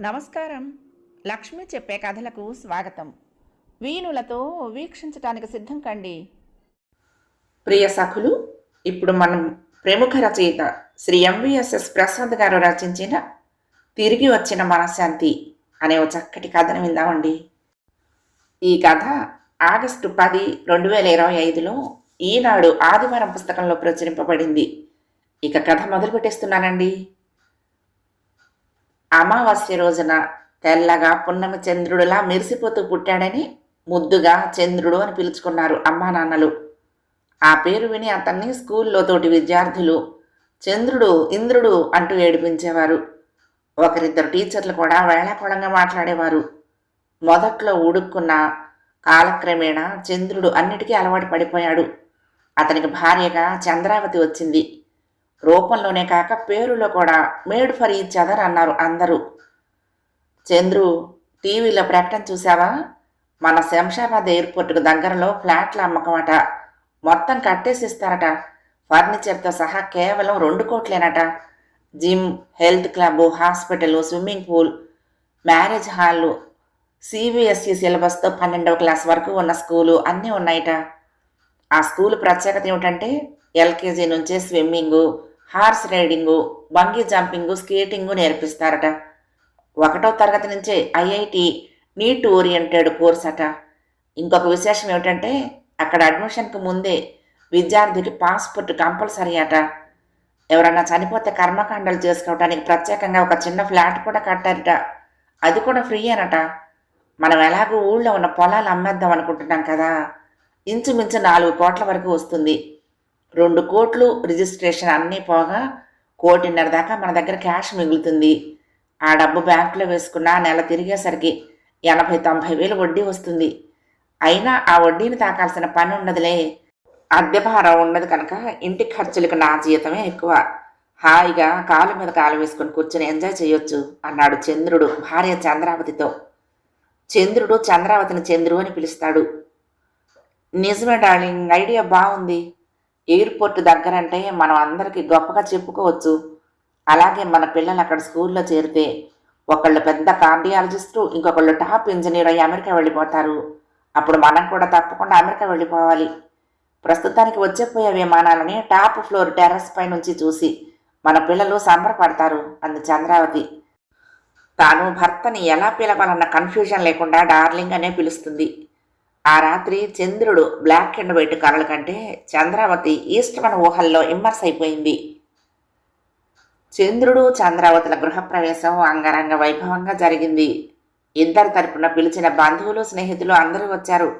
నమస్కారం. లక్ష్మి చెప్పే కథలకు స్వాగతం. వీణులతో వీక్షించటానికి సిద్ధం కండి. ప్రియ సఖులు ఇప్పుడు మనం ప్రముఖ రచయిత శ్రీ ఎంవిఎస్ఎస్ ప్రసాద్ గారు రచించిన తిరిగి వచ్చిన మనశ్శాంతి అనే ఒక చక్కటి కథను విందామండి. ఈ కథ ఆగస్టు పది రెండు వేల ఇరవై ఐదులో ఈనాడు ఆదివారం పుస్తకంలో ప్రచురింపబడింది. ఇక కథ మొదలు పెట్టేస్తున్నానండి అమావాస్య రోజున తెల్లగా పున్నమి చంద్రుడులా మెరిసిపోతూ పుట్టాడని ముద్దుగా చంద్రుడు అని పిలుచుకున్నారు అమ్మా నాన్నలు. ఆ పేరు విని అతన్ని స్కూల్లో తోటి విద్యార్థులు చంద్రుడు ఇంద్రుడు అంటూ ఏడిపించేవారు. ఒకరిద్దరు టీచర్లు కూడా వేళాకోళంగా మాట్లాడేవారు. మొదట్లో ఉడుక్కున్న కాలక్రమేణా చంద్రుడు అన్నిటికీ అలవాటు పడిపోయాడు. అతనికి భార్యగా చంద్రావతి వచ్చింది. రూపంలోనే కాక పేరులో కూడా మేడ్ ఫర్ ఈచ్ అదర్ అన్నారు అందరూ. చంద్రు టీవీలో ప్రకటన చూసావా మన శంషాబాద్ ఎయిర్పోర్ట్కు దగ్గరలో ఫ్లాట్ల అమ్మకమట. మొత్తం కట్టేసిస్తారట. ఫర్నిచర్తో సహా కేవలం రెండు కోట్లేనట. Gym health club hospital swimming pool marriage hall CBSE సిలబస్తో పన్నెండవ క్లాస్ వరకు ఉన్న స్కూలు అన్నీ ఉన్నాయట. ఆ స్కూల్ ప్రత్యేకత ఏమిటంటే ఎల్కేజీ నుంచే swimming horse riding bungee jumping skating నేర్పిస్తారట. ఒకటో తరగతి నుంచే ఐఐటి నీట్ ఓరియంటెడ్ కోర్స్ అట. ఇంకొక విశేషం ఏమిటంటే అక్కడ అడ్మిషన్కి ముందే విద్యార్థికి పాస్పోర్ట్ కంపల్సరీ అట. ఎవరన్నా చనిపోతే కర్మకాండాలు చేసుకోవడానికి ప్రత్యేకంగా ఒక చిన్న ఫ్లాట్ కూడా కట్టారట. అది కూడా ఫ్రీ అనట మనం ఎలాగో ఊళ్ళో ఉన్న పొలాలు అమ్మేద్దాం అనుకుంటున్నాం కదా. ఇంచుమించు నాలుగు కోట్ల వరకు వస్తుంది. రెండు కోట్లు రిజిస్ట్రేషన్ అన్నీ పోగా కోటిన్నర దాకా మన దగ్గర క్యాష్ మిగులుతుంది. ఆ డబ్బు బ్యాంకులో వేసుకున్న నెల తిరిగేసరికి ఎనభై తొంభై వేలు వడ్డీ వస్తుంది. అయినా ఆ వడ్డీని తాకాల్సిన పని ఉండదులే అద్దె భారం ఉండదు కనుక ఇంటి ఖర్చులకు నా జీతమే ఎక్కువ. హాయిగా కాలు మీద కాలు వేసుకుని కూర్చొని ఎంజాయ్ చేయొచ్చు అన్నాడు చంద్రుడు భార్య చంద్రావతితో. చంద్రుడు చంద్రావతిని చంద్రు అని పిలుస్తాడు. నిజమే డార్లింగ్ ఐడియా బాగుంది. ఎయిర్పోర్ట్ దగ్గరంటే మనం అందరికీ గొప్పగా చెప్పుకోవచ్చు. అలాగే మన పిల్లలు అక్కడ స్కూల్లో చేరితే ఒకళ్ళు పెద్ద కార్డియాలజిస్టు ఇంకొకళ్ళు టాప్ ఇంజనీర్ అయ్యి అమెరికా వెళ్ళిపోతారు. అప్పుడు మనం కూడా తప్పకుండా అమెరికా వెళ్ళిపోవాలి. ప్రస్తుతానికి వచ్చేపోయే విమానాలని టాప్ ఫ్లోర్ టెర్రస్ పై నుంచి చూసి మన పిల్లలు సంబరపడతారు అంది చంద్రావతి. తాను భర్తని ఎలా పిలవాలన్న కన్ఫ్యూజన్ లేకుండా డార్లింగ్ అనే పిలుస్తుంది. ఆ రాత్రి చంద్రుడు బ్లాక్ అండ్ వైట్ కలల కంటే చంద్రావతి ఈస్ట్మన్ ఊహల్లో ఇమ్మర్స్ అయిపోయింది. చంద్రుడు చంద్రావతుల గృహప్రవేశం అంగరంగ వైభవంగా జరిగింది. ఇద్దరి తరపున పిలిచిన బంధువులు స్నేహితులు అందరూ వచ్చారు.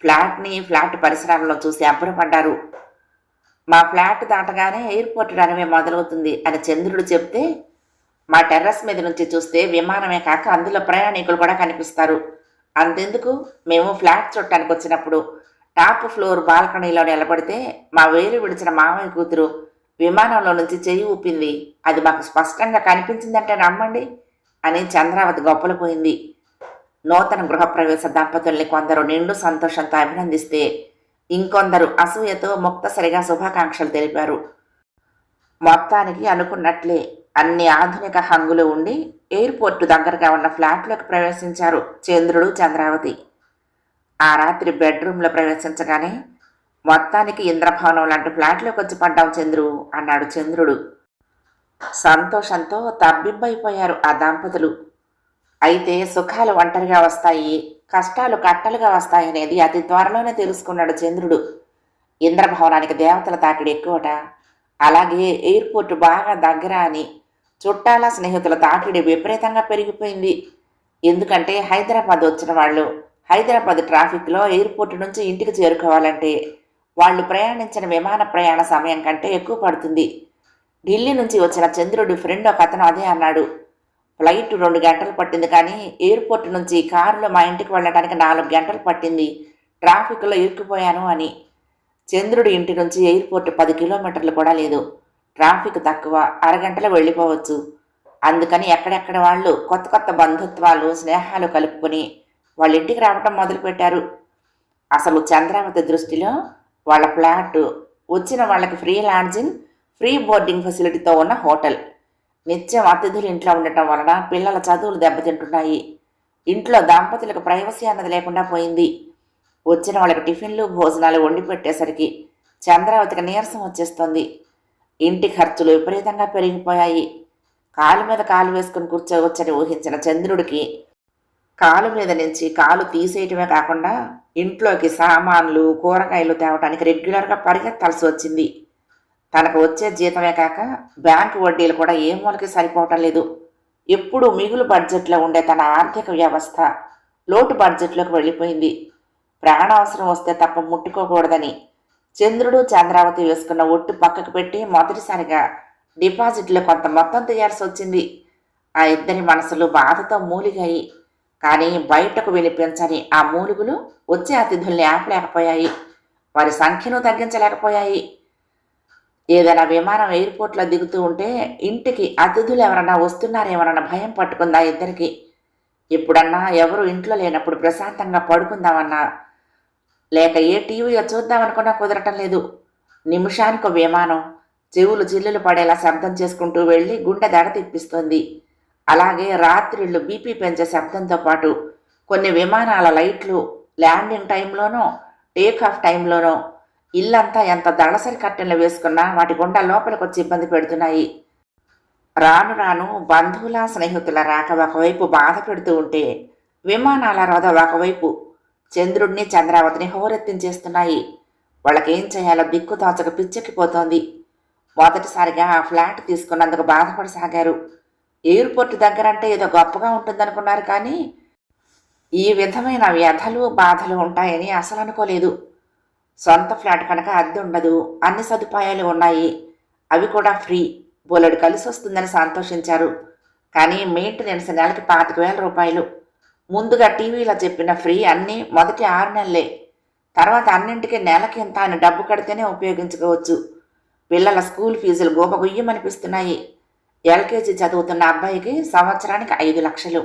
ఫ్లాట్ని ఫ్లాట్ పరిసరాల్లో చూసి అబ్బురపడ్డారు. మా ఫ్లాట్ దాటగానే ఎయిర్పోర్ట్ రన్వే మొదలవుతుంది అని చంద్రుడు చెప్తే మా టెర్రస్ మీద నుంచి చూస్తే విమానమే కాక అందులో ప్రయాణికులు కూడా కనిపిస్తారు. అంతెందుకు? మేము ఫ్లాట్ చుట్టానికి వచ్చినప్పుడు టాప్ ఫ్లోర్ బాల్కనీలో నిలబడితే మా వేలు విడిచిన మామయ్య కూతురు విమానంలో నుంచి చేయి ఊపింది. అది మాకు స్పష్టంగా కనిపించిందంటే నమ్మండి అని చంద్రావతి గొప్పలు పోయింది నూతన గృహప్రవేశ దంపతుల్ని కొందరు నిండు సంతోషంతో అభినందిస్తే ఇంకొందరు అసూయతో ముక్తసరిగా శుభాకాంక్షలు తెలిపారు. మొత్తానికి అనుకున్నట్లే అన్ని ఆధునిక హంగులు ఉండి ఎయిర్పోర్టు దగ్గరగా ఉన్న ఫ్లాట్లోకి ప్రవేశించారు చంద్రుడు చంద్రావతి. ఆ రాత్రి బెడ్రూమ్లో ప్రవేశించగానే మొత్తానికి ఇంద్రభవనం లాంటి ఫ్లాట్లోకి వచ్చి పడ్డాం చంద్రు అన్నాడు చంద్రుడు. సంతోషంతో తబ్బిబ్బైపోయారు ఆ దంపతులు. అయితే సుఖాలు ఒంటరిగా వస్తాయి కష్టాలు కట్టలుగా వస్తాయనేది అతి త్వరలోనే తెలుసుకున్నాడు చంద్రుడు. ఇంద్రభవనానికి దేవతల తాకిడి ఎక్కువట. అలాగే ఎయిర్పోర్ట్ బాగా దగ్గర అని చుట్టాల స్నేహితుల తాకిడి విపరీతంగా పెరిగిపోయింది. ఎందుకంటే హైదరాబాద్ వచ్చిన వాళ్ళు హైదరాబాద్ ట్రాఫిక్లో ఎయిర్పోర్ట్ నుంచి ఇంటికి చేరుకోవాలంటే వాళ్ళు ప్రయాణించిన విమాన ప్రయాణ సమయం కంటే ఎక్కువ పడుతుంది. ఢిల్లీ నుంచి వచ్చిన చంద్రుడి ఫ్రెండ్ ఒక అతను అదే అన్నాడు. ఫ్లైట్ రెండు గంటలు పట్టింది కానీ ఎయిర్పోర్ట్ నుంచి కారులో మా ఇంటికి వెళ్ళడానికి నాలుగు గంటలు పట్టింది. ట్రాఫిక్లో ఇరుక్కుపోయాను అని. చంద్రుడి ఇంటి నుంచి ఎయిర్పోర్ట్ పది కిలోమీటర్లు కూడా లేదు. ట్రాఫిక్ తక్కువ అరగంటలో వెళ్ళిపోవచ్చు. అందుకని ఎక్కడెక్కడ వాళ్ళు కొత్త కొత్త బంధుత్వాలు స్నేహాలు కలుపుకొని వాళ్ళ ఇంటికి రావటం మొదలుపెట్టారు. అసలు చంద్రావతి దృష్టిలో వాళ్ళ ఫ్లాట్ వచ్చిన వాళ్ళకి ఫ్రీ లాడ్జింగ్ ఫ్రీ బోర్డింగ్ ఫెసిలిటీతో ఉన్న హోటల్. నిత్యం అతిథులు ఇంట్లో ఉండటం వలన పిల్లల చదువులు దెబ్బతింటున్నాయి. ఇంట్లో దంపతులకు ప్రైవసీ అన్నది లేకుండా పోయింది. వచ్చిన వాళ్ళకి టిఫిన్లు భోజనాలు వండి పెట్టేసరికి చంద్రావతికి నీరసం వచ్చేస్తుంది. ఇంటి ఖర్చులు విపరీతంగా పెరిగిపోయాయి. కాలు మీద కాలు వేసుకుని కూర్చోవచ్చని ఊహించిన చంద్రుడికి కాలు మీద నుంచి కాలు తీసేయటమే కాకుండా ఇంట్లోకి సామాన్లు కూరగాయలు తేవటానికి రెగ్యులర్గా పరిగెత్తాల్సి వచ్చింది. తనకు వచ్చే జీతమే కాక బ్యాంకు వడ్డీలు కూడా ఏ మూలకి సరిపోవటం లేదు. ఎప్పుడు మిగులు బడ్జెట్లో ఉండే తన ఆర్థిక వ్యవస్థ లోటు బడ్జెట్లోకి వెళ్ళిపోయింది. ప్రాణ అవసరం వస్తే తప్ప ముట్టుకోకూడదని చంద్రుడు చంద్రావతి వేసుకున్న ఒట్టు పక్కకు పెట్టి మొదటిసారిగా డిపాజిట్లో కొంత మొత్తం తీయాల్సి వచ్చింది. ఆ ఇద్దరి మనసులు బాధతో మూలిగాయి. కానీ బయటకు వినిపించని ఆ మూలుగులు వచ్చే అతిథుల్ని ఆపలేకపోయాయి. వారి సంఖ్యను తగ్గించలేకపోయాయి. ఏదైనా విమానం ఎయిర్పోర్ట్లో దిగుతూ ఉంటే ఇంటికి అతిథులు ఎవరన్నా వస్తున్నారేమోనన్న భయం పట్టుకుందా ఇద్దరికి. ఎప్పుడన్నా ఎవరు ఇంట్లో లేనప్పుడు ప్రశాంతంగా పడుకుందామన్నా లేక ఏ టీవీయో చూద్దామనుకున్నా కుదరటం లేదు. నిమిషానికి విమానం చెవులు చిల్లులు పడేలా శబ్దం చేసుకుంటూ వెళ్ళి గుండె దడ తిప్పిస్తుంది. అలాగే రాత్రిళ్ళు బీపీ పెంచే శబ్దంతో పాటు కొన్ని విమానాల లైట్లు ల్యాండింగ్ టైంలోనో టేక్ ఆఫ్ టైంలోనో ఇల్లంతా ఎంత దళసరి కట్టెలు వేసుకున్నా వాటి గుండా లోపలికి వచ్చి ఇబ్బంది పెడుతున్నాయి. రాను రాను బంధువుల స్నేహితుల రాక ఒకవైపు బాధ పెడుతూ ఉంటే విమానాల రథ ఒకవైపు చంద్రుడిని చంద్రావతిని హోరెత్తించేస్తున్నాయి వాళ్ళకేం చేయాలో దిక్కు తాచక పిచ్చెక్కిపోతోంది. మొదటిసారిగా ఆ ఫ్లాట్ తీసుకున్నందుకు బాధపడసాగారు. ఎయిర్పోర్ట్ దగ్గరంటే ఏదో గొప్పగా ఉంటుందనుకున్నారు కానీ ఈ విధమైన వ్యధలు బాధలు ఉంటాయని అసలు అనుకోలేదు సొంత ఫ్లాట్ కనుక అద్దె ఉండదు అన్ని సదుపాయాలు ఉన్నాయి. అవి కూడా ఫ్రీ. బోలెడు కలిసి వస్తుందని సంతోషించారు. కానీ మెయింటెనెన్స్ నెలకి పాతిక వేల రూపాయలు. ముందుగా టీవీలో చెప్పిన ఫ్రీ అన్నీ మొదటి ఆరు నెలలే. తర్వాత అన్నింటికి నెలకి ఇంత అని డబ్బు కడితేనే ఉపయోగించుకోవచ్చు. పిల్లల స్కూల్ ఫీజులు గోపగుయ్యమనిపిస్తున్నాయి ఎల్కేజీ చదువుతున్న అబ్బాయికి సంవత్సరానికి ఐదు లక్షలు.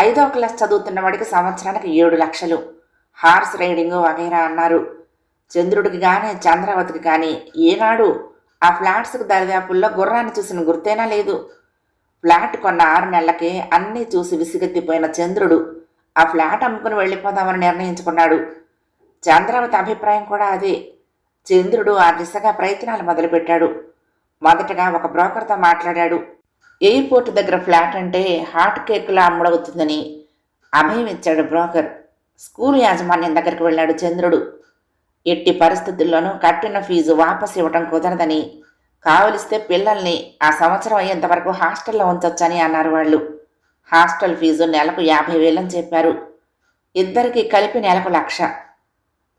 ఐదో క్లాస్ చదువుతున్న వాడికి సంవత్సరానికి ఏడు లక్షలు. హార్స్ రైడింగ్ వగైరా అన్నారు. చంద్రుడికి కానీ చంద్రావతికి కానీ ఏనాడు ఆ ఫ్లాట్స్కి దరిదాపుల్లో గుర్రాన్ని చూసిన గుర్తేనా లేదు. ఫ్లాట్ కొన్న ఆరు నెలలకే అన్నీ చూసి విసిగెత్తిపోయిన చంద్రుడు ఆ ఫ్లాట్ అమ్ముకుని వెళ్ళిపోదామని నిర్ణయించుకున్నాడు. చంద్రావతి అభిప్రాయం కూడా అదే. చంద్రుడు ఆ దిశగా ప్రయత్నాలు మొదలుపెట్టాడు. మొదటగా ఒక బ్రోకర్తో మాట్లాడాడు. ఎయిర్పోర్ట్ దగ్గర ఫ్లాట్ అంటే హాట్ కేకులా అమ్ముడవుతుందని అభయం ఇచ్చాడు బ్రోకర్. స్కూల్ యాజమాన్యం దగ్గరికి వెళ్ళాడు చంద్రుడు. ఎట్టి పరిస్థితుల్లోనూ కట్టిన ఫీజు వాపసు ఇవ్వటం కుదరదని కావలిస్తే పిల్లల్ని ఆ సంవత్సరం అయ్యేంతవరకు హాస్టల్లో ఉంచొచ్చని అన్నారు వాళ్ళు. హాస్టల్ ఫీజు నెలకు యాభై వేలని చెప్పారు. ఇద్దరికి కలిపి నెలకు లక్ష.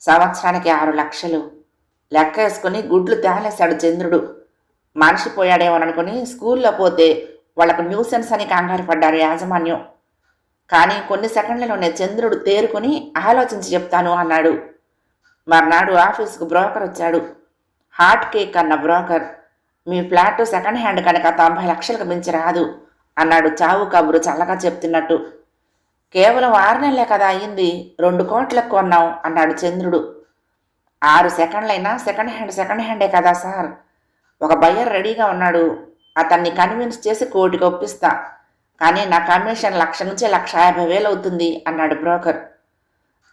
సంవత్సరానికి ఆరు లక్షలు. లెక్క వేసుకుని గుడ్లు తేలేశాడు చంద్రుడు. మనిషి పోయాడేమోననుకుని స్కూల్లో పోతే వాళ్ళకు న్యూసెన్స్ అని కంగారు పడ్డారు యాజమాన్యం. కానీ కొన్ని సెకండ్లలోనే చంద్రుడు తేరుకుని ఆలోచించి చెప్తాను అన్నాడు. మర్నాడు ఆఫీసుకు బ్రోకర్ వచ్చాడు హాట్ కేక్ అన్న బ్రోకర్. మీ ఫ్లాట్ సెకండ్ హ్యాండ్ కనుక తొంభై లక్షలకు మించి రాదు అన్నాడు చావు కబురు చల్లగా చెప్తున్నట్టు. కేవలం ఆరు నెలలే కదా అయ్యింది రెండు కోట్లకు కొన్నాం అన్నాడు చంద్రుడు. ఆరు సెకండ్లైనా సెకండ్ హ్యాండ్ సెకండ్ హ్యాండే కదా సార్. ఒక బయ్యర్ రెడీగా ఉన్నాడు అతన్ని కన్విన్స్ చేసి కోటికి ఒప్పిస్తా. కానీ నా కమిషన్ లక్ష నుంచి లక్ష యాభై వేలు అవుతుంది అన్నాడు బ్రోకర్.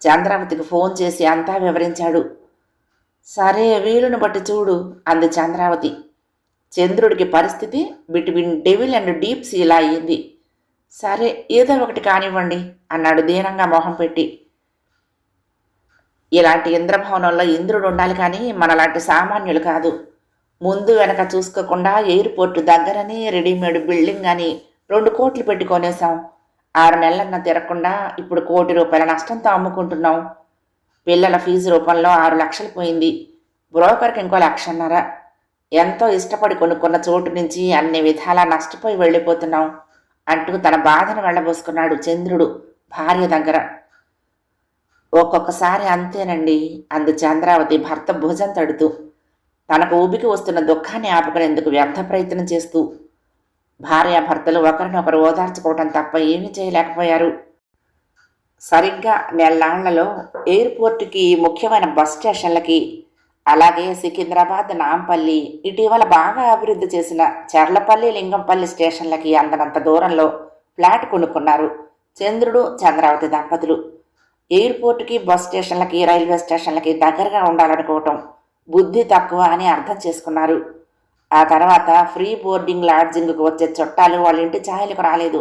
చంద్రావతికి ఫోన్ చేసి అంతా వివరించాడు. సరే వీలును బట్టి చూడు అంది చంద్రావతి. చంద్రుడికి పరిస్థితి బిట్వీన్ డెవిల్ అండ్ డీప్ సీలా అయ్యింది. సరే ఏదో ఒకటి కానివ్వండి అన్నాడు దీనంగా మొహం పెట్టి. ఇలాంటి ఇంద్రభవనంలో ఇంద్రుడు ఉండాలి కానీ మనలాంటి సామాన్యులు కాదు. ముందు వెనక చూసుకోకుండా ఎయిర్పోర్ట్ దగ్గరని రెడీమేడ్ బిల్డింగ్ అని రెండు కోట్లు పెట్టి కొనేసాం ఆరు నెలలన్నా తిరగకుండా ఇప్పుడు కోటి రూపాయల నష్టంతో అమ్ముకుంటున్నాం. పిల్లల ఫీజు రూపంలో ఆరు లక్షలు పోయింది. బ్రోకర్కి ఇంకో లక్షన్నర. ఎంతో ఇష్టపడి కొనుక్కున్న చోటు నుంచి అన్ని విధాలా నష్టపోయి వెళ్ళిపోతున్నాం అంటూ తన బాధను వెళ్ళబోసుకున్నాడు చంద్రుడు భార్య దగ్గర. ఒక్కొక్కసారి అంతేనండి అంది చంద్రావతి భర్త భుజం తడుతూ. తనకు ఊబికి వస్తున్న దుఃఖాన్ని ఆపుకునేందుకు వ్యర్థ ప్రయత్నం చేస్తూ. భార్యాభర్తలు ఒకరినొకరు ఓదార్చుకోవటం తప్ప ఏమీ చేయలేకపోయారు. సరిగ్గా నెల్లాళ్ళలో ఎయిర్పోర్టుకి ముఖ్యమైన బస్ స్టేషన్లకి అలాగే సికింద్రాబాద్ నాంపల్లి ఇటీవల బాగా అభివృద్ధి చేసిన చర్లపల్లి లింగంపల్లి స్టేషన్లకి అందనంత దూరంలో ఫ్లాట్ కొనుక్కున్నారు చంద్రుడు చంద్రావతి దంపతులు. ఎయిర్పోర్ట్కి బస్ స్టేషన్లకి రైల్వే స్టేషన్లకి దగ్గరగా ఉండాలనుకోవటం బుద్ధి తక్కువ అని అర్థం చేసుకున్నారు. ఆ తర్వాత ఫ్రీ బోర్డింగ్ లాడ్జింగ్కి వచ్చే చుట్టాలు వాళ్ళ ఇంటి ఛాయలకు రాలేదు.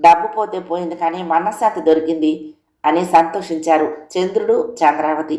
డబ్బు పోతే పోయింది కానీ మనశ్శాంతి దొరికింది అని సంతోషించారు చంద్రుడు చంద్రావతి.